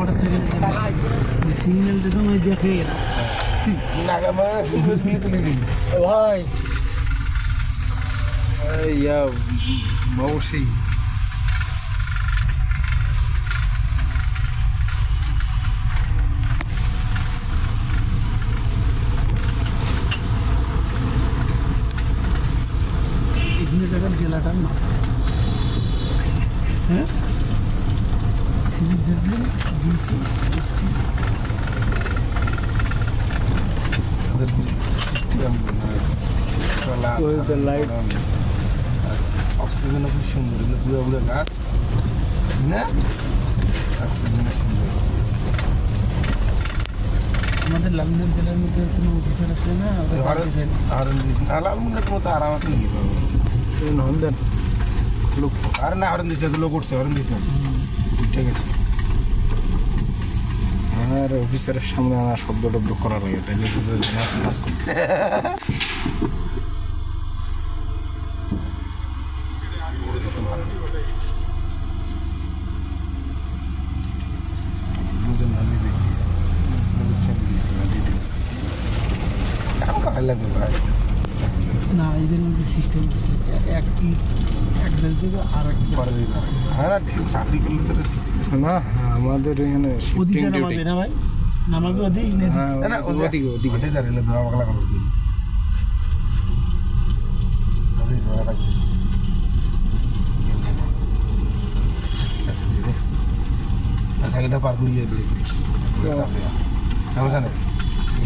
Motor cycle signal দিতাম ওই দেখে ভাই ইয়া মৌসি জেলাটার নাম। হ্যাঁ? সিভিল জার্জন ডিসি এসপি তাদের সিস্টেম ওই যে light. অক্সিজেন খুব সুন্দর এগুলো বুড়া বুড়া গাছ না অক্সিজেন সুন্দর আমাদের লালমোহন জেলার মধ্যে কোনো অফিসার আসলে না না। আলালমুন্ডার মতো আরামাতে নিয়ে পাবো নহন দেন লোক আর না হরেন দিচ্ছে লোক উঠছে হরেন দিস না ঠিক আছে আর অফিসারের সামনে আমার শব্দ টব্দ করা লাগে বুঝে কাজ করতে কাম করাই লাগবে ভাই। না এদের মধ্যে সিস্টেম আছে এক এক দেশ দেবে আর এক পরে দিন হ্যাঁ চাকরি করলে তো না আমাদের এখানে ওদিকে নামাবে না ভাই? নামাবে ওদিক না এদিক? না না ওদিকে ওদিকে ওদিকে জানিলে ধোয়া পাকলা করো তাদের ধোয়া থাকবে সাইকেলটা পার করিয়ে দিলে সমস্যা নেই।